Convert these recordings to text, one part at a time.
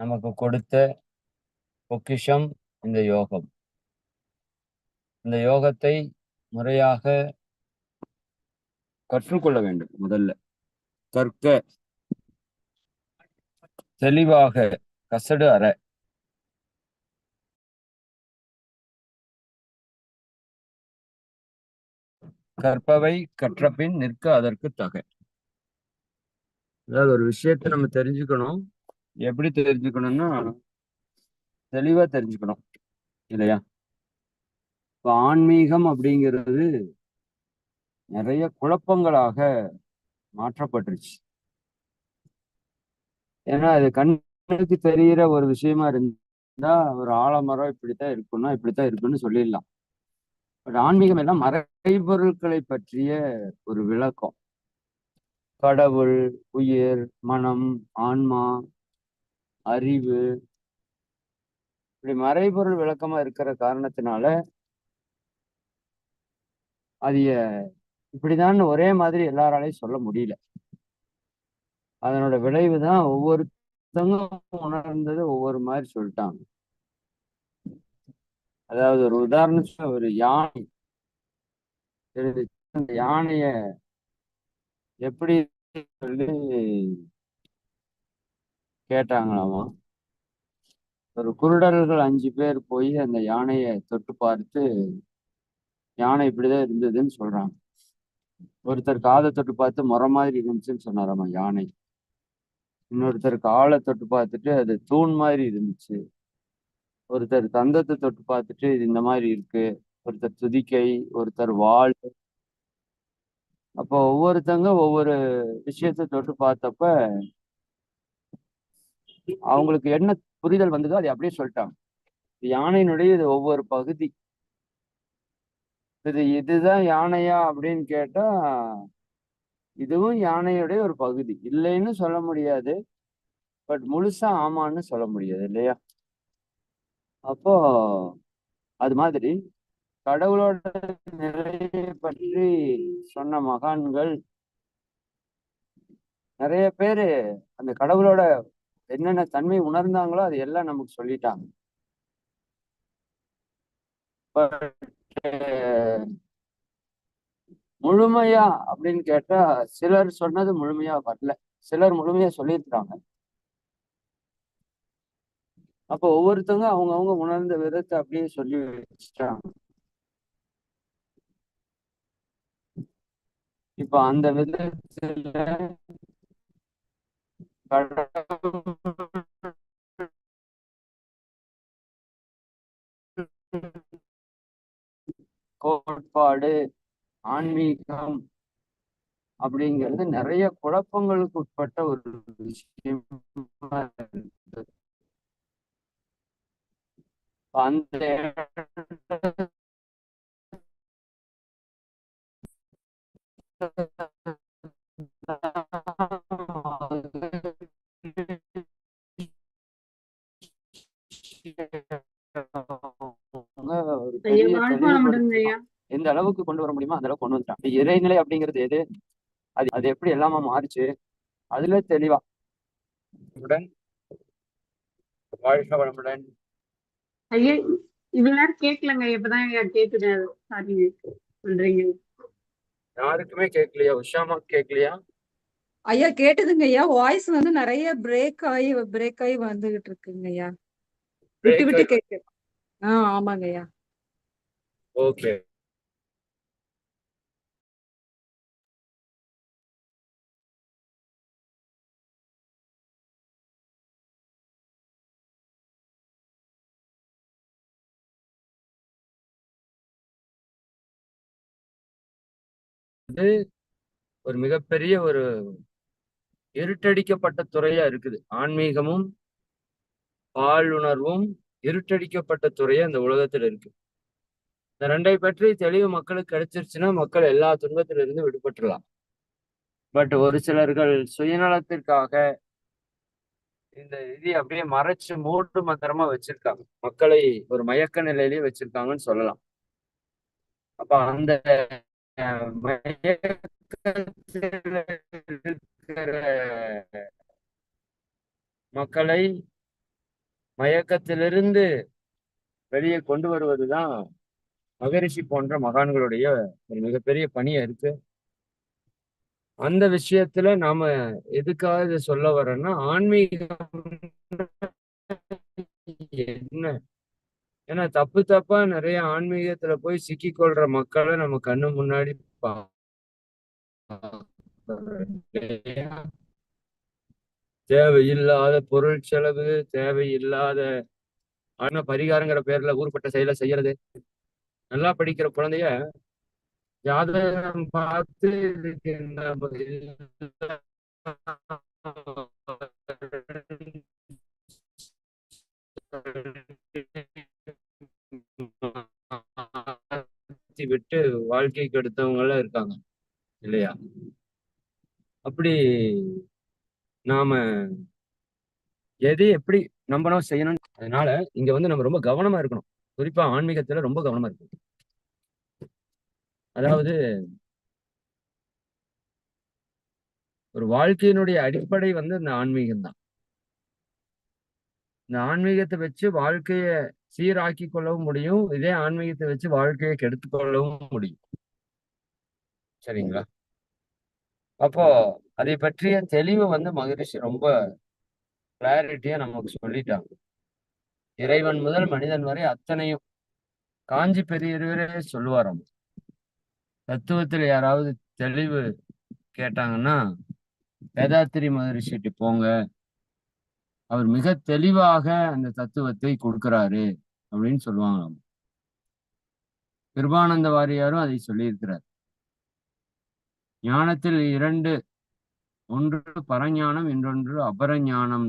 நமக்கு கொடுத்த பொக்கிஷம் இந்த யோகம். இந்த யோகத்தை முறையாக கற்றுக்கொள்ள வேண்டும் முதல்ல. கற்க தெளிவாக கசடு அற. கற்பவை கற்றபின் நிற்க அதற்கு தக. அதாவது ஒரு விஷயத்தை நம்ம தெரிஞ்சுக்கணும். எப்படி தெரிஞ்சுக்கணும்னா தெளிவா தெரிஞ்சுக்கணும். இல்லையா? இப்போ ஆன்மீகம் அப்படிங்கிறது நிறைய குழப்பங்களாக மாற்றப்பட்டுருச்சு. ஏன்னா அது கண்ணுக்கு தெரிகிற ஒரு விஷயமா இருந்தா ஒரு ஆலமரம் இப்படித்தான் இருக்குன்னா இப்படித்தான் இருக்குன்னு சொல்லிடலாம். பட் ஆன்மீகம் எல்லாம் மறைபொருட்களை பற்றிய ஒரு விளக்கம். கடவுள் உயிர் மனம் ஆன்மா அறிவு இப்படி மறைபொருள் விளக்கமா இருக்கிற காரணத்தினால அதைய இப்படிதான் ஒரே மாதிரி எல்லாராலையும் சொல்ல முடியல. அதனோட விளைவு தான் ஒவ்வொருத்தவங்க உணர்ந்தது ஒவ்வொரு மாதிரி சொல்லிட்டாங்க. அதாவது ஒரு உதாரணத்துக்கு ஒரு யானை. அந்த யானைய எப்படி சொல்லி கேட்டாங்களாமா? ஒரு குருடர்கள் அஞ்சு பேர் போய் அந்த யானையை தொட்டு பார்த்து யானை இப்படிதான் இருந்ததுன்னு சொல்றாங்க. ஒருத்தர் காதை தொட்டு பார்த்து முறை மாதிரி இருந்துச்சுன்னு சொன்னாராமா யானை. இன்னொருத்தர் காலை தொட்டு பார்த்துட்டு அது தூண் மாதிரி இருந்துச்சு. ஒருத்தர் தந்தத்தை தொட்டு பார்த்துட்டு இது இந்த மாதிரி இருக்கு. ஒருத்தர் துதிக்கை ஒருத்தர் வாழ் அப்போ ஒவ்வொருத்தங்க ஒவ்வொரு விஷயத்த தொட்டு பார்த்தப்ப அவங்களுக்கு என்ன புரிதல் வந்ததோ அதை அப்படியே சொல்லிட்டாங்க. யானையினுடைய இது ஒவ்வொரு பகுதி. இது இதுதான் யானையா அப்படின்னு கேட்டா இதுவும் யானையுடைய ஒரு பகுதி. இல்லைன்னு சொல்ல முடியாது. பட் முழுசா ஆமான்னு சொல்ல முடியாது இல்லையா? அப்போ அது மாதிரி கடவுளோட நிலையை பற்றி சொன்ன மகான்கள் நிறைய பேரு அந்த கடவுளோட என்னென்ன தன்மை உணர்ந்தாங்களோ அது எல்லாம் நமக்கு சொல்லிட்டாங்க. முழுமையா அப்படின்னு கேட்டா சிலர் சொன்னது முழுமையா வரல. சிலர் முழுமையா சொல்லியிருக்கிறாங்க. அப்போ ஒவ்வொருத்தவங்க அவங்க அவங்க உணர்ந்த விதத்தை அப்படியே சொல்லி வச்சுட்டாங்க. இப்ப அந்த விதத்துல அப்படிங்கிறது நிறைய குழப்பங்களுக்கு உட்பட்ட ஒரு விஷயம் அந்த எந்த அளவுக்கு கொண்டு வர முடியுமோ? அந்த அளவுக்கு கொண்டு வந்துட்டான் இறைநிலை அப்படிங்கிறது எது? எப்படி எல்லாமா மாறுச்சு. அதுல தெளிவா. வாழ்க வளமுடன். ஐயா இவ்வளவு நேரம் கேட்கலங்க இப்பதான் ஐயா கேக்குது. சாரிங்க சொல்றீங்க. யாருக்குமே கேட்கலையா உஷாமா கேட்கலையா ஐயா கேட்டதுங்க ஐயா. வாய்ஸ் வந்து நிறைய பிரேக் ஆகி பிரேக் ஆகி வந்துகிட்டு இருக்குங்க ஐயா. விட்டு விட்டு கேக்கு. ஆஹ் ஆமாங்க ஐயா. ஓகே ஒரு மிகப்பெரிய ஒரு இருட்டடிக்கப்பட்ட துறையா இருக்குது. ஆன்மீகமும் பாலுணர்வும் இருட்டடிக்கப்பட்ட துறையா இந்த உலகத்துல இருக்கு. இந்த ரெண்டை பற்றி தெளிவு மக்களுக்கு கிடைச்சிருச்சுன்னா மக்கள் எல்லா துன்பத்திலிருந்து விடுபட்டுலாம் பட் ஒரு சிலர்கள் சுயநலத்திற்காக இந்த இதை அப்படியே மறைச்சு மூட்டு மந்திரமா வச்சிருக்காங்க. மக்களை ஒரு மயக்க நிலையிலேயே வச்சிருக்காங்கன்னு சொல்லலாம். அப்ப அந்த மக்களை மயக்கத்திலிருந்து வெளியே கொண்டு வருவதுதான் மகரிஷி போன்ற மகான்களுடைய ஒரு மிகப்பெரிய பணியா இருக்கு. அந்த விஷயத்துல நாம எதுக்காக இதை சொல்ல வரோம்னா ஆன்மீகம் என்ன? ஏன்னா தப்பு தப்பா நிறைய ஆன்மீகத்துல போய் சிக்கி கொள்ற மக்களை நம்ம கண்ணு முன்னாடி தேவையில்லாத பொருள் செலவு தேவையில்லாத ஆனா பரிகாரங்கிற பேர்ல ஊர்பட்ட செயலை செய்யறது. நல்லா படிக்கிற குழந்தைய ஜாதகம் பார்த்து இருக்கின்ற இந்த விட்டு வாழ்க்கைக்கு கெடுத்தவங்களாம் இருக்காங்க. இல்லையா? அப்படி நாம எது எப்படி நம்பணும் செய்யணும் அதனால இங்க வந்து நம்ம ரொம்ப கவனமா இருக்கணும். குறிப்பா ஆன்மீகத்துல ரொம்ப கவனமா இருக்கணும். அதாவது ஒரு வாழ்க்கையினுடைய அடிப்படை வந்து இந்த ஆன்மீகம் தான் இந்த ஆன்மீகத்தை வச்சு வாழ்க்கைய சீராக்கி கொள்ளவும் முடியும். இதே ஆன்மீகத்தை வச்சு வாழ்க்கையை கெடுத்து கொள்ளவும் முடியும். சரிங்களா? அப்போ அதை பற்றிய தெளிவு வந்து மகரிஷி ரொம்ப கிளாரிட்டியா நமக்கு சொல்லிட்டாங்க. இறைவன் முதல் மனிதன் வரை அத்தனையும் காஞ்சி பெரியவரே சொல்லுவாராம் தத்துவத்துல யாராவது தெளிவு கேட்டாங்கன்னா வேதாத்திரி மகரிஷிட்டு போங்க. அவர் மிக தெளிவாக அந்த தத்துவத்தை கொடுக்கிறாரு. அப்படின்னு சொல்லுவாங்களாம் கிருபானந்த வாரியாரும் அதை சொல்லியிருக்கிறார். ஞானத்தில் இரண்டு ஒன்று பரஞானம் இன்னொன்று அபரஞானம்.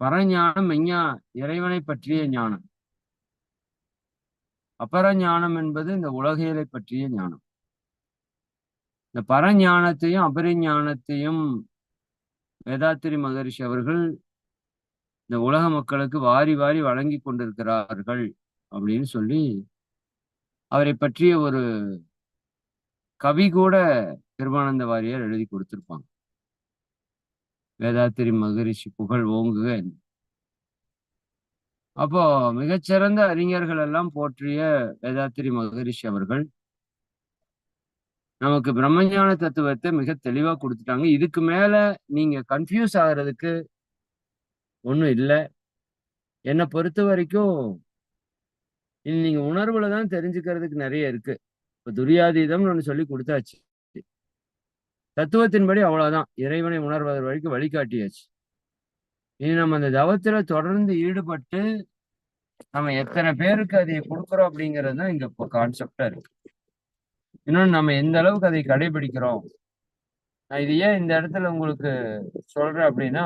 பரஞானம் மெய்ஞா இறைவனை பற்றிய ஞானம். அபரஞானம் என்பது இந்த உலகியலை பற்றிய ஞானம். இந்த பரஞானத்தையும் அபரிஞானத்தையும் வேதாத்திரி மகரிஷி அவர்கள் இந்த உலக மக்களுக்கு வாரி வாரி வழங்கி கொண்டிருக்கிறார்கள் அப்படின்னு சொல்லி அவரை பற்றிய ஒரு கவி கூட பெருமானந்த வாரியார் எழுதி கொடுத்திருப்பாங்க. வேதாத்திரி மகரிஷி புகழ் ஓங்குக அப்போ மிகச்சிறந்த அறிஞர்கள் எல்லாம் போற்றிய வேதாத்திரி மகரிஷி அவர்கள் நமக்கு பிரம்மஞான தத்துவத்தை மிக தெளிவா கொடுத்துட்டாங்க. இதுக்கு மேல நீங்க கன்ஃபியூஸ் ஆகுறதுக்கு ஒண்ணும் இல்லை. என்னை பொறுத்த வரைக்கும் நீங்க உணர்வுல தான் தெரிஞ்சுக்கிறதுக்கு நிறைய இருக்கு. இப்போ துரியாதீதம்னு ஒண்ணு சொல்லி கொடுத்தாச்சு. தத்துவத்தின்படி அவ்வளவுதான். இறைவனை உணர்வதற்கு வரைக்கும் வழிகாட்டியாச்சு இனி நம்ம அந்த தவத்துல தொடர்ந்து ஈடுபட்டு நம்ம எத்தனை பேருக்கு அதை கொடுக்குறோம் அப்படிங்கிறது தான் இங்க இப்போ கான்செப்டா இருக்கு. இன்னொன்று நம்ம எந்த அளவுக்கு அதை கடைபிடிக்கிறோம்? நான் இது ஏன் இந்த இடத்துல உங்களுக்கு சொல்றேன் அப்படின்னா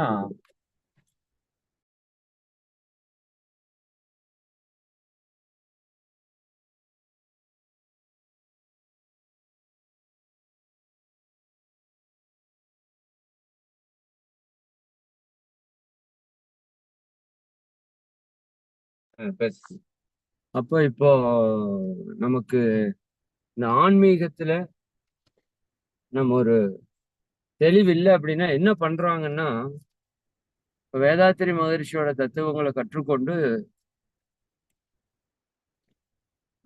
பேசு. அப்போ இப்போ நமக்கு இந்த ஆன்மீகத்துல நம்ம ஒரு தெளிவு இல்லை அப்படின்னா என்ன பண்றாங்கன்னா வேதாத்திரி மகரிஷியோட தத்துவங்களை கற்றுக்கொண்டு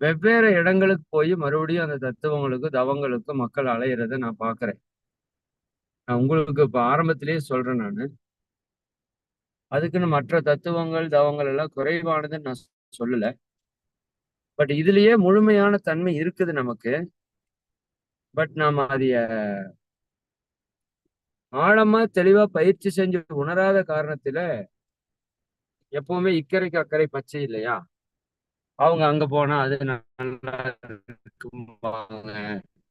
வெவ்வேறு இடங்களுக்கு போய் மறுபடியும் அந்த தத்துவங்களுக்கு தவங்களுக்கு மக்கள் அலையிறத நான் பாக்குறேன் நான் உங்களுக்கு இப்ப ஆரம்பத்திலேயே சொல்றேன் நான். அதுக்குன்னு மற்ற தத்துவங்கள் தவங்கள் எல்லாம் குறைவானதுன்னு நான் சொல்லல. பட் இதுலயே முழுமையான தன்மை இருக்குது நமக்கு. பட் நாம அதைய ஆழமா தெளிவா பயிற்சி செஞ்சு உணராத காரணத்துல எப்பவுமே இக்கரைக்கு அக்கறை பச்சை இல்லையா? அவங்க அங்க போனா அது நல்லா இருக்கும்பாங்க.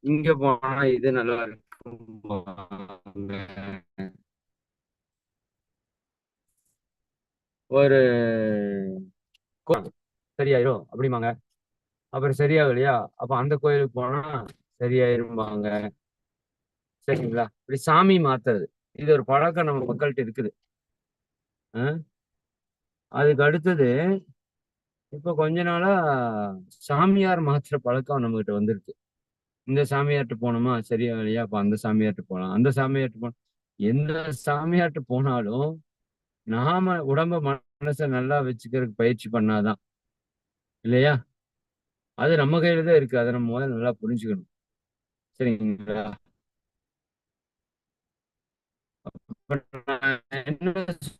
இங்க போனா இது நல்லா இருக்கும்பாங்க. ஒரு சரியாயிரும் அப்படிம்பாங்க. அப்புறம் சரியாகலையா? அப்ப அந்த கோயிலுக்கு போனா சரியாயிரும்பாங்க. சரிங்களா? இப்படி சாமி மாத்துறது. இது ஒரு பழக்கம் நம்ம மக்கள்கிட்ட இருக்குது. அதுக்கு அடுத்தது இப்ப கொஞ்ச நாளா சாமியார் மாத்துற பழக்கம் நம்ம கிட்ட வந்துருக்கு. இந்த சாமியார்ட்டு போனோமா? சரியாகலையா? அப்ப அந்த சாமியார்ட்டு போலாம். அந்த சாமியார்ட்டு போனோம் எந்த சாமியார்ட்டு போனாலும் நாம உடம்ப மனசை நல்லா வச்சுக்கிறதுக்கு பயிற்சி பண்ணாதான். இல்லையா? அது நம்ம கையில தான் இருக்கு. அதை நம்ம முதல்ல நல்லா புரிஞ்சுக்கணும். சரிங்களா? என்ன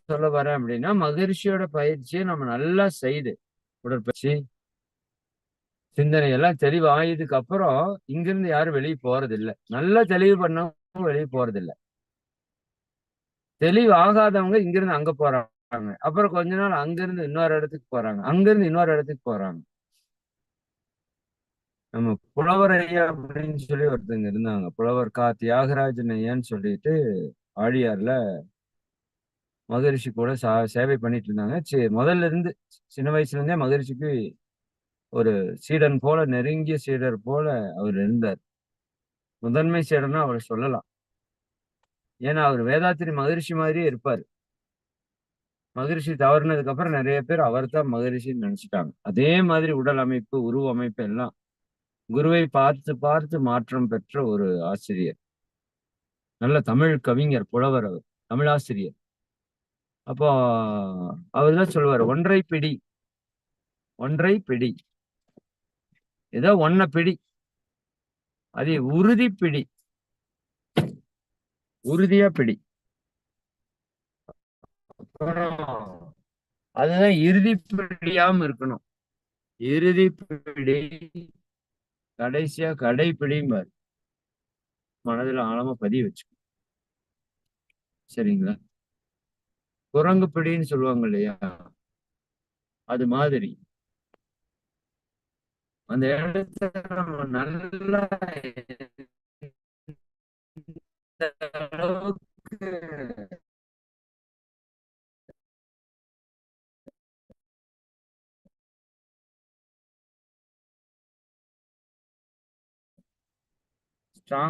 சொல்ல வரேன் அப்படின்னா மகிழ்ச்சியோட பயிற்சியை நம்ம நல்லா செய்து உடற்பயிற்சி சிந்தனை எல்லாம் தெளிவாயதுக்கு அப்புறம் இங்கிருந்து யாரும் வெளியே போறது நல்லா தெளிவு பண்ணவங்க வெளியே போறது தெளிவு ஆகாதவங்க இங்கிருந்து அங்க போறாங்க. அப்புறம் கொஞ்ச நாள் அங்கிருந்து இன்னொரு இடத்துக்கு போறாங்க. அங்கிருந்து இன்னொரு இடத்துக்கு போறாங்க. நம்ம புலவர் ஐயா அப்படின்னு சொல்லி ஒருத்தங்க இருந்தாங்க. புலவர் கா. தியாகராஜன் ஐயான்னு சொல்லிட்டு ஆழியார்ல மகரிஷி கூட சா சேவை பண்ணிட்டு இருந்தாங்க. சி முதல்ல இருந்து சின்ன வயசுல இருந்தே மகரிஷிக்கு ஒரு சீடன் போல நெருங்கிய சீடர் போல அவர் இருந்தார். முதன்மை சீடர்னா அவரை சொல்லலாம். ஏன்னா அவர் வேதாத்திரி மகரிஷி மாதிரியே இருப்பார். மகரிஷி தவறுனதுக்கு அப்புறம் நிறைய பேர் அவர் தான் மகரிஷின்னு நினைச்சிட்டாங்க. அதே மாதிரி உடல் அமைப்பு உருவ அமைப்பு எல்லாம் குருவை பார்த்து பார்த்து மாற்றம் பெற்ற ஒரு ஆசிரியர். நல்ல தமிழ் கவிஞர் புலவர் அவர் தமிழாசிரியர் அப்போ அவர் தான் சொல்லுவார் ஒன்றை பிடி ஒன்றை பிடி. ஏதோ ஒன்ன பிடி. அது உறுதி பிடி. உறுதியா பிடி. அப்புறம் அதுதான் இறுதி பிடியாம இருக்கணும். இறுதி பிடி கடைசியா கடைப்பிடிம்பார். மனதுல ஆழமா பதிய வச்சுக்கணும். சரிங்களா? குரங்கு பிடின்னு சொல்லுவாங்க இல்லையா? அது மாதிரி. அந்த இடத்துல நம்ம நல்லா அளவுக்கு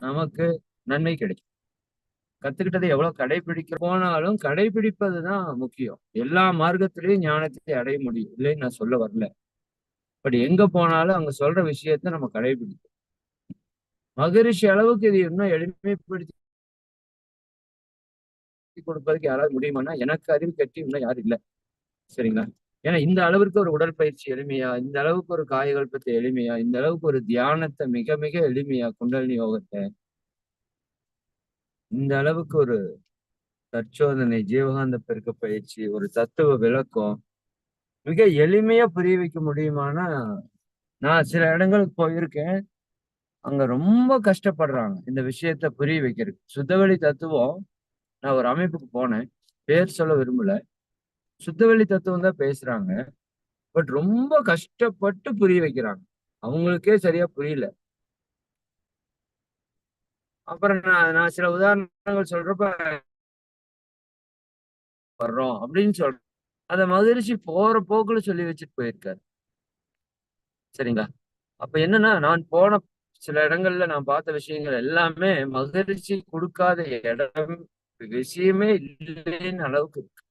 நமக்கு நன்மை கிடைக்கும். கத்துக்கிட்டதை எவ்வளவு கடைபிடிக்க போனாலும் கடைபிடிப்பதுதான் முக்கியம். எல்லா மார்க்கத்திலையும் ஞானத்தை அடைய முடியும். இல்லைன்னு நான் சொல்ல வரல. பட் எங்க போனாலும் அங்க சொல்ற விஷயத்த நம்ம கடைபிடிக்கும் மகரிஷி அளவுக்கு இது இன்னும் எளிமைப்படுத்தி கொடுப்பதற்கு யாராவது முடியுமானா எனக்கு அறிவு கட்டி இன்னும் யாரும் இல்லை. சரிங்களா? ஏன்னா இந்த அளவிற்கு ஒரு உடற்பயிற்சி எளிமையா இந்த அளவுக்கு ஒரு காயகல்பத்தை எளிமையா இந்த அளவுக்கு ஒரு தியானத்தை மிக மிக எளிமையா குண்டலினி யோகத்தை இந்த அளவுக்கு ஒரு தற்சோதனை ஜீவகாந்த பெருக்க பயிற்சி ஒரு தத்துவ விளக்கம் மிக எளிமையா புரிய வைக்க முடியுமானா நான் சில இடங்களுக்கு போயிருக்கேன். அங்க ரொம்ப கஷ்டப்படுறாங்க இந்த விஷயத்த புரிய வைக்கிறதுக்கு. சுத்தவெளி தத்துவம் நான் ஒரு அமைப்புக்கு போனேன். பேர் சொல்ல விரும்பல. சுத்தவெளி தத்துவம் தான் பேசுறாங்க. பட் ரொம்ப கஷ்டப்பட்டு புரிய வைக்கிறாங்க. அவங்களுக்கே சரியா புரியல. அப்புறம் நான் நான் சில உதாரணங்கள் சொல்றப்ப வர்றோம் அப்படின்னு சொல்றேன் அத மகிழ்ச்சி போற போக்குல சொல்லி வச்சுட்டு போயிருக்காரு. சரிங்களா? அப்ப என்னன்னா நான் போன சில இடங்கள்ல நான் பார்த்த விஷயங்கள் எல்லாமே மகிழ்ச்சி கொடுக்காத இடம் விஷயமே இல்லைன்னு அளவுக்கு இருக்கு.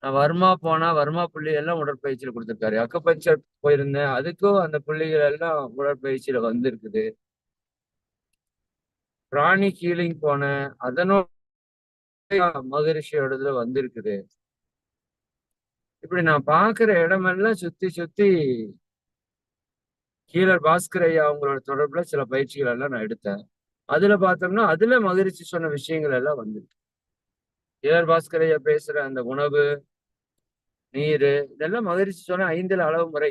நான் வர்மா போனா வர்மா புள்ளி எல்லாம் உடற்பயிற்சியில கொடுத்துருக்காரு. அக்கப்பஞ்சர் போயிருந்தேன். அதுக்கும் அந்த புள்ளிகள் எல்லாம் உடற்பயிற்சியில வந்திருக்குது. பிராணி ஹீலிங் போனேன். அதனோட மகரிஷியோடதுல வந்திருக்குது. இப்படி நான் பாக்குற இடமெல்லாம் சுத்தி சுத்தி கீழர் பாஸ்கர் ஐயா அவங்களோட தொடர்புல சில பயிற்சிகள் எல்லாம் நான் எடுத்தேன். அதுல பார்த்தோம்னா அதுல மகிழ்ச்சி சொன்ன விஷயங்கள் எல்லாம் வந்துருக்கு ஏஆர் பாஸ்கரையா பேசுற அந்த உணவு நீர் இதெல்லாம் மகிழ்ச்சி சொன்ன ஐந்துல அளவு முறை.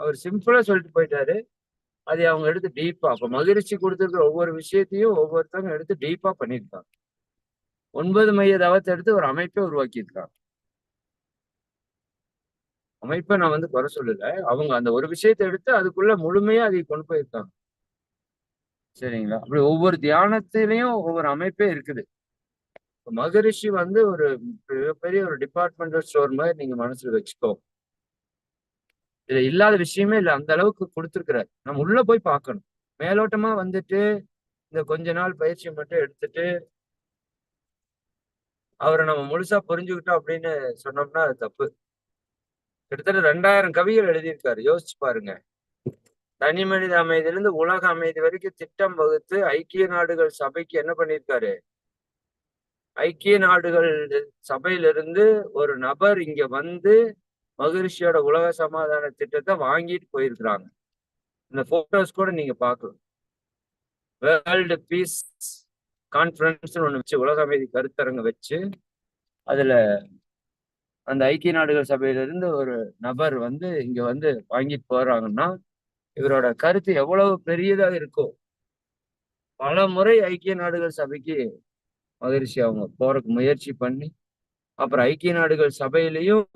அவர் சிம்பிளா சொல்லிட்டு போயிட்டாரு. அதை அவங்க எடுத்து டீப்பா அப்ப மகிழ்ச்சி கொடுத்துருக்கிற ஒவ்வொரு விஷயத்தையும் ஒவ்வொருத்தவங்க எடுத்து டீப்பா பண்ணியிருக்காங்க. ஒன்பது மைய தவத்தை எடுத்து ஒரு அமைப்பை உருவாக்கியிருக்காங்க. அமைப்பை நான் வந்து குறை சொல்லல. அவங்க அந்த ஒரு விஷயத்தை எடுத்து அதுக்குள்ள முழுமையா அதை கொண்டு போயிருக்காங்க. சரிங்களா? அப்படி ஒவ்வொரு தியானத்திலையும் ஒவ்வொரு அமைப்பே இருக்குது. மகரிஷி வந்து ஒரு மிகப்பெரிய ஒரு டிபார்ட்மெண்டல் ஸ்டோர் மாதிரி நீங்க மனசுல வச்சுக்கோ. இதுல இல்லாத விஷயமே இல்லை. அந்த அளவுக்கு கொடுத்துருக்கிறார். நம்ம உள்ள போய் பார்க்கணும். மேலோட்டமா வந்துட்டு இந்த கொஞ்ச நாள் பயிற்சி மட்டும் எடுத்துட்டு அவரை நம்ம முழுசா புரிஞ்சுக்கிட்டோம் அப்படின்னு சொன்னோம்னா அது தப்பு. கிட்டத்தட்ட ரெண்டாயிரம் கவிகள் எழுதியிருக்காரு. யோசிச்சு பாருங்க. தனி மனித அமைதியிலிருந்து உலக அமைதி வரைக்கும் திட்டம் வகுத்து ஐக்கிய நாடுகள் சபைக்கு என்ன பண்ணியிருக்காரு? ஐக்கிய நாடுகள் சபையிலிருந்து ஒரு நபர் இங்க வந்து மகிழ்ச்சியோட உலக சமாதான திட்டத்தை வாங்கிட்டு போயிருக்கிறாங்க. இந்த போட்டோஸ் கூட நீங்க பார்க்கலாம். வேர்ல்டு பீஸ் கான்ஃபரன்ஸ் ஒண்ணு வச்சு உலக அமைதி கருத்தரங்க வச்சு அதுல அந்த ஐக்கிய நாடுகள் சபையிலிருந்து ஒரு நபர் வந்து இங்க வந்து வாங்கிட்டு போறாங்கன்னா இவரோட கருத்து எவ்வளவு பெரியதா இருக்கோ பல முறை ஐக்கிய நாடுகள் சபைக்கு மகிழ்ச்சி அவங்க போறதுக்கு முயற்சி பண்ணி அப்புறம் ஐக்கிய நாடுகள் சபையிலையும்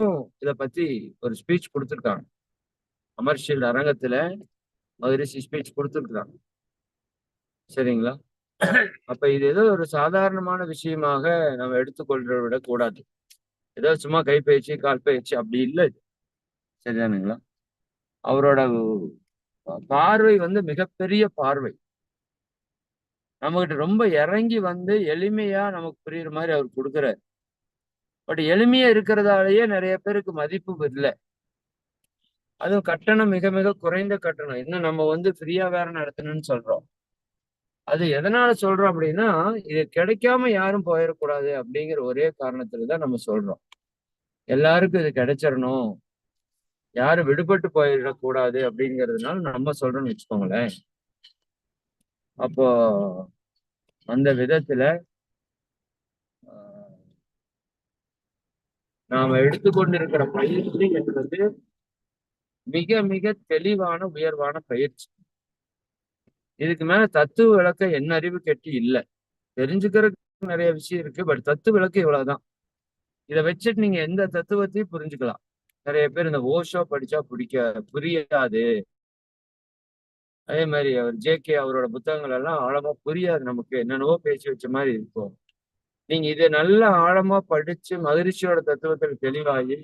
இத பத்தி ஒரு ஸ்பீச் கொடுத்துருக்காங்க. அமர்ஷியல் அரங்கத்துல மகிழ்ச்சி ஸ்பீச் கொடுத்துருக்காங்க. சரிங்களா? அப்ப இது ஏதோ ஒரு சாதாரணமான விஷயமாக நம்ம எடுத்துக்கொள்ற விட கூடாது. ஏதோ சும்மா கைப்பயிற்சி கால் பயிற்சி அப்படி இல்லை சரிதானுங்களா? அவரோட பார்வை வந்து மிகப்பெரிய பார்வை. நம்மகிட்ட ரொம்ப இறங்கி வந்து எளிமையா நமக்கு புரியுற மாதிரி அவர் கொடுக்குறாரு. பட் எளிமையா இருக்கிறதாலேயே நிறைய பேருக்கு மதிப்பு இல்லை அதுவும் கட்டணம் மிக மிக குறைந்த கட்டணம். இன்னும் நம்ம வந்து ஃப்ரீயா வேற நடத்தணும்னு சொல்றோம். அது எதனால சொல்றோம் அப்படின்னா இது கிடைக்காம யாரும் போயிடக்கூடாது அப்படிங்கிற ஒரே காரணத்துலதான் நம்ம சொல்றோம். எல்லாருக்கும் இது கிடைச்சிடணும். யாரும் விடுபட்டு போயிடக்கூடாது அப்படிங்கிறதுனால நம்ம சொல்றோம்னு வச்சுக்கோங்களேன். அப்போ அந்த விதத்துல நாம எடுத்துக்கொண்டிருக்கிற பயிற்சி என்பது மிக மிக தெளிவான உயர்வான பயிற்சி. இதுக்கு மேல தத்துவ விளக்க என்ன அறிவு கெட்டி இல்லை. தெரிஞ்சுக்கிறதுக்கு நிறைய விஷயம் இருக்கு பட் தத்துவ விளக்கு இவ்வளவுதான். இதை வச்சுட்டு நீங்க எந்த தத்துவத்தையும் புரிஞ்சுக்கலாம். நிறைய பேர் இந்த ஓஷோ படிச்சா பிடிக்க புரியாது. அதே மாதிரி அவர் ஜேகே அவரோட புத்தகங்கள் எல்லாம் ஆழமா புரியாது நமக்கு. என்னென்னவோ பேசி வச்ச மாதிரி இருக்கும். நீங்க இதை நல்லா ஆழமா படிச்சு மகிழ்ச்சியோட தத்துவத்துல தெளிவாகி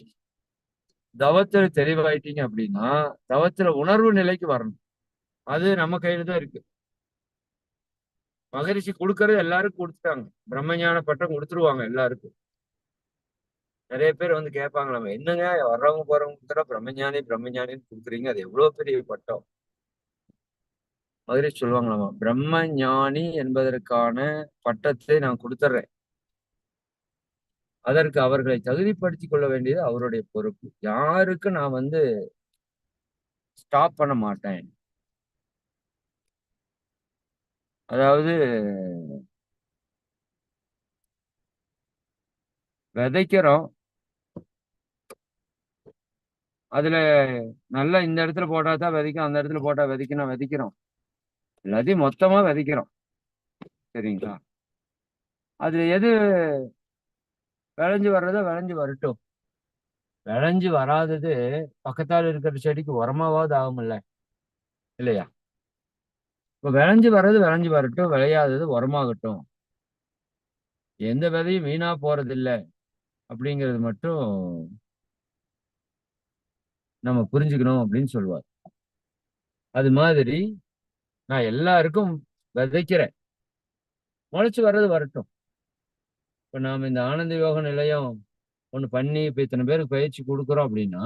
தவத்துல தெளிவாயிட்டீங்க அப்படின்னா தவத்துல உணர்வு நிலைக்கு வரணும். அது நம்ம கையில தான் இருக்கு. மகரிஷி கொடுக்கறது எல்லாருக்கும் கொடுத்துட்டாங்க. பிரம்மஞான பட்டம் கொடுத்துருவாங்க எல்லாருக்கும். நிறைய பேர் வந்து கேட்பாங்களாம் என்னங்க வர்றவங்க போறவங்க கொடுத்தா பிரம்மஞானி பிரம்மஞானின்னு கொடுக்குறீங்க அது எவ்வளவு பெரிய பட்டம்? மதுரை சொல்லுவாங்களாமா பிரம்மஞானி என்பதற்கான பட்டத்தை நான் கொடுத்துட்றேன். அதற்கு அவர்களை தகுதிப்படுத்திக் கொள்ள வேண்டியது அவருடைய பொறுப்பு. யாருக்கு நான் வந்து ஸ்டாப் பண்ண மாட்டேன்? அதாவது விதைக்கிறோம். அதுல நல்லா இந்த இடத்துல போட்டா தான் விதைக்கும் அந்த இடத்துல போட்டா விதைக்கணும் விதைக்கிறோம். எல்லாத்தையும் மொத்தமா விதைக்கிறோம். சரிங்களா? அதுல எது விளைஞ்சு வர்றதோ விளைஞ்சு வரட்டும். விளைஞ்சு வராதது பக்கத்தால் இருக்கிற செடிக்கு உரமாவது ஆகும்ல. இல்லையா? இப்போ விளைஞ்சு வர்றது விளைஞ்சு வரட்டும் விளையாதது உரமாகட்டும். எந்த விதையும் வீணா போறது இல்ல அப்படிங்கிறது மட்டும் நம்ம புரிஞ்சுக்கணும் அப்படின்னு சொல்லுவார். அது மாதிரி நான் எல்லாருக்கும் விதைக்கிறேன். முளைச்சு வர்றது வரட்டும். இப்ப நாம இந்த ஆனந்த யோக நிலையம் ஒண்ணு பண்ணி இப்ப இத்தனை பேருக்கு பயிற்சி கொடுக்குறோம் அப்படின்னா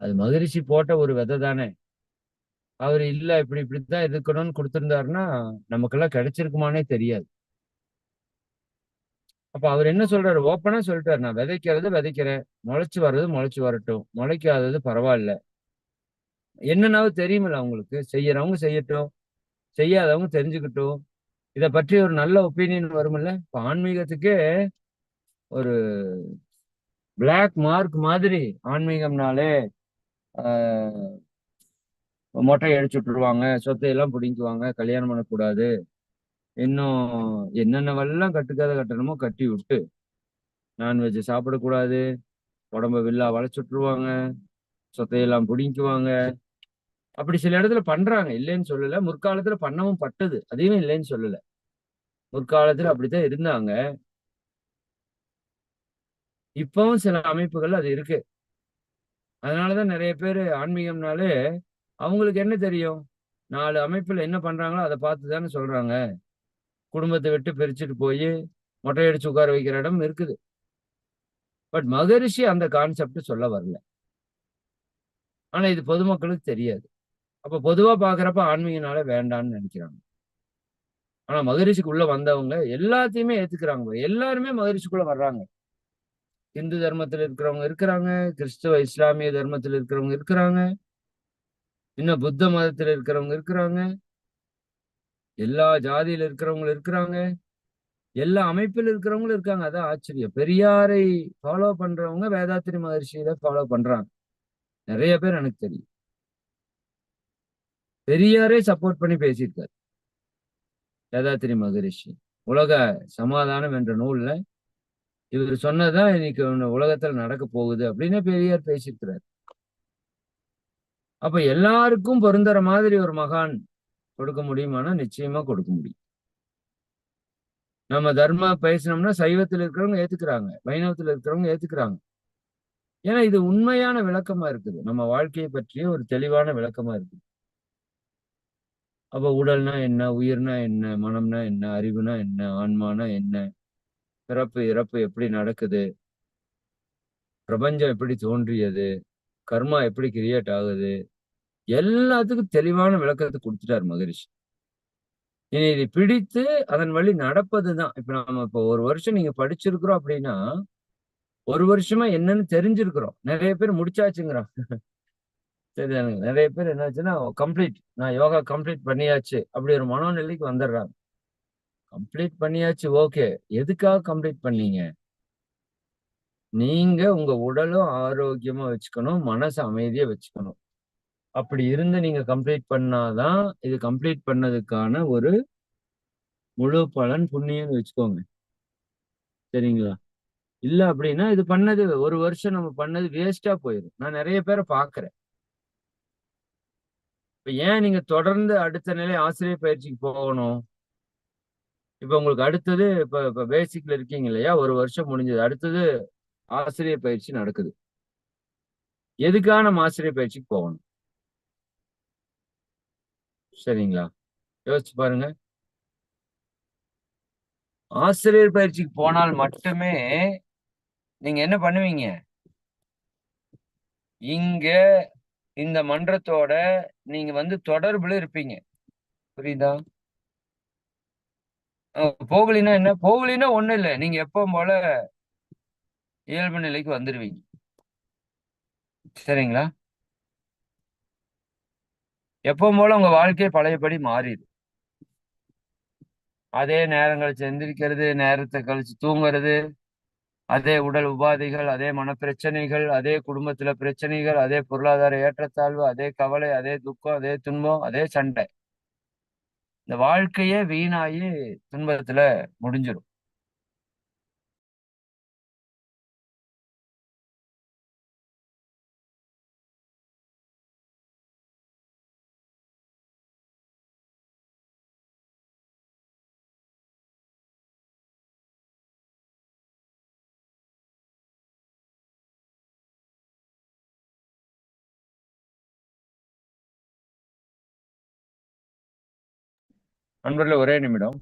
அது மகிழ்ச்சி போட்ட ஒரு விதை தானே. அவர் இல்ல இப்படி இப்படித்தான் இருக்கணும்னு கொடுத்திருந்தாருன்னா நமக்கெல்லாம் கிடைச்சிருக்குமானே தெரியாது. அப்ப அவர் என்ன சொல்றாரு? ஓப்பனா சொல்லிட்டாரு. நான் விதைக்கிறது விதைக்கிறேன். முளைச்சு வர்றது முளைச்சு வரட்டும். முளைக்காதது பரவாயில்ல. என்னன்னாவது தெரியுமில்ல அவங்களுக்கு. செய்யறவங்க செய்யட்டும். செய்யாதவங்க தெரிஞ்சுக்கட்டும். இத பற்றி ஒரு நல்ல ஒப்பீனியன் வரும்ல இப்ப ஆன்மீகத்துக்கே ஒரு பிளாக் மார்க் மாதிரி ஆன்மீகம்னாலே ஆஹ், மொட்டை அடிச்சு விட்டுருவாங்க. சொத்தையெல்லாம் பிடிங்குவாங்க கல்யாணம் பண்ணக்கூடாது. இன்னும் என்னென்னவெல்லாம் கட்டுக்காத கட்டணமோ கட்டி விட்டு நான்வெஜ் சாப்பிடக்கூடாது உடம்ப வில்லா வளைச்சு விட்டுருவாங்க சொத்தையெல்லாம் பிடிங்குவாங்க அப்படி சில இடத்துல பண்றாங்க. இல்லைன்னு சொல்லல. முற்காலத்துல பண்ணவும் பட்டது. அதையும் இல்லைன்னு சொல்லல. முற்காலத்துல அப்படித்தான் இருந்தாங்க. இப்பவும் சில அமைப்புகள் அது இருக்கு. அதனாலதான் நிறைய பேர் ஆன்மீகம்னாலே அவங்களுக்கு என்ன தெரியும்? நாலு அமைப்புல என்ன பண்றாங்களோ அதை பார்த்து தானே சொல்றாங்க. குடும்பத்தை விட்டு பிரிச்சுட்டு போய் மொட்டையடிச்சு உட்கார வைக்கிற இடம் இருக்குது. பட் மகரிஷி அந்த கான்செப்ட் சொல்ல வரல. ஆனா இது பொதுமக்களுக்கு தெரியாது. அப்ப பொதுவா பாக்குறப்ப ஆன்மீகனால வேண்டான்னு நினைக்கிறாங்க. ஆனா மகரிஷிக்குள்ள வந்தவங்க எல்லாத்தையுமே ஏத்துக்கிறாங்க. எல்லாருமே மகரிஷிக்குள்ள வர்றாங்க. இந்து தர்மத்துல இருக்கிறவங்க இருக்கிறாங்க கிறிஸ்துவ இஸ்லாமிய தர்மத்துல இருக்கிறவங்க இருக்கிறாங்க இன்னும் புத்த மதத்துல இருக்கிறவங்க இருக்கிறாங்க. எல்லா ஜாதியில இருக்கிறவங்க இருக்கிறாங்க. எல்லா அமைப்பில் இருக்கிறவங்களும் இருக்காங்க. அதான் ஆச்சரியம். பெரியாரை ஃபாலோ பண்றவங்க வேதாத்திரி மகர்ஷியில ஃபாலோ பண்றாங்க. நிறைய பேர் எனக்கு தெரியும். பெரியாரே சப்போர்ட் பண்ணி பேசியிருக்காரு. வேதாத்திரி மகரிஷி. உலக சமாதானம் என்ற நூல்ல இவர் சொன்னதான் இன்னைக்கு உலகத்துல நடக்க போகுது அப்படின்னு பெரியார் பேசியிருக்கிறார். அப்ப எல்லாருக்கும் பொருந்துற மாதிரி ஒரு மகான் கொடுக்க முடியுமானா நிச்சயமா கொடுக்க முடியும். நம்ம தர்மா பேசினோம்னா சைவத்தில் இருக்கிறவங்க ஏத்துக்கிறாங்க வைணவத்துல இருக்கிறவங்க ஏத்துக்கிறாங்க. ஏன்னா இது உண்மையான விளக்கமா இருக்குது. நம்ம வாழ்க்கையை பற்றிய ஒரு தெளிவான விளக்கமா இருக்குது. அப்ப உடல்னா என்ன உயிர்னா என்ன மனம்னா என்ன அறிவுனா என்ன ஆன்மானா என்ன பிறப்பு இறப்பு எப்படி நடக்குது பிரபஞ்சம் எப்படி தோன்றியது கர்மா எப்படி கிரியேட் ஆகுது எல்லாத்துக்கும் தெளிவான விளக்கத்தை கொடுத்துட்டார் மகரிஷி. இனி இதை பிடித்து அதன் வழி நடப்பதுதான். இப்ப நம்ம இப்போ ஒரு வருஷம் நீங்க படிச்சிருக்கிறோம் அப்படின்னா ஒரு வருஷமா என்னன்னு தெரிஞ்சிருக்கிறோம். நிறைய பேர் முடிச்சாச்சுங்கிறான். சரி நிறைய பேர் என்னாச்சுன்னா கம்ப்ளீட் நான் யோகா கம்ப்ளீட் பண்ணியாச்சு. அப்படி ஒரு மனோநிலைக்கு வந்துடுறாங்க. கம்ப்ளீட் பண்ணியாச்சு ஓகே. எதுக்காக கம்ப்ளீட் பண்ணீங்க? நீங்க உங்க உடலும் ஆரோக்கியமா வச்சுக்கணும் மனசு அமைதியா வச்சுக்கணும். அப்படி இருந்து நீங்க கம்ப்ளீட் பண்ணாதான் இது கம்ப்ளீட் பண்ணதுக்கான ஒரு முழு பலன் புண்ணியம்னு வச்சுக்கோங்க. சரிங்களா? இல்ல அப்படின்னா இது பண்ணது ஒரு வருஷம் நம்ம பண்ணது வேஸ்டா போயிடும் நான் நிறைய பேரை பாக்குறேன் இப்ப ஏன் நீங்க தொடர்ந்து அடுத்த நிலை ஆசிரியர் பயிற்சிக்கு போகணும்? இப்ப உங்களுக்கு அடுத்தது இப்ப இப்ப பேசிக்ல இருக்கீங்க இல்லையா? ஒரு வருஷம் முடிஞ்சது. அடுத்தது ஆசிரியர் பயிற்சி நடக்குது. எதுக்காக நம்ம ஆசிரியர் பயிற்சிக்கு போகணும்? சரிங்களா? யோசிச்சு பாருங்க. ஆசிரியர் பயிற்சிக்கு போனால் மட்டுமே நீங்க என்ன பண்ணுவீங்க? இங்க இந்த மன்றத்தோட நீங்க வந்து தொடர்புல இருப்பீங்க. புரியுதா? போகலினா என்ன? போகலினா ஒண்ணு இல்லை. நீங்க எப்பவும் போல இயல்பு நிலைக்கு வந்துடுவீங்க சரிங்களா? எப்பவும் போல உங்க வாழ்க்கை பழையபடி மாறிடு அதே நேரம் கழிச்சு எந்திரிக்கிறது நேரத்தை கழிச்சு தூங்குறது அதே உடல் உபாதைகள் அதே மனப்பிரச்சனைகள் அதே குடும்பத்துல பிரச்சனைகள் அதே பொருளாதார ஏற்றத்தாழ்வு அதே கவலை அதே துக்கம் அதே துன்பம் அதே சண்டை. இந்த வாழ்க்கையே வீணாயி துன்பத்துல முடிஞ்சிடும் நண்பர்களே ஒரே நிமிடம்.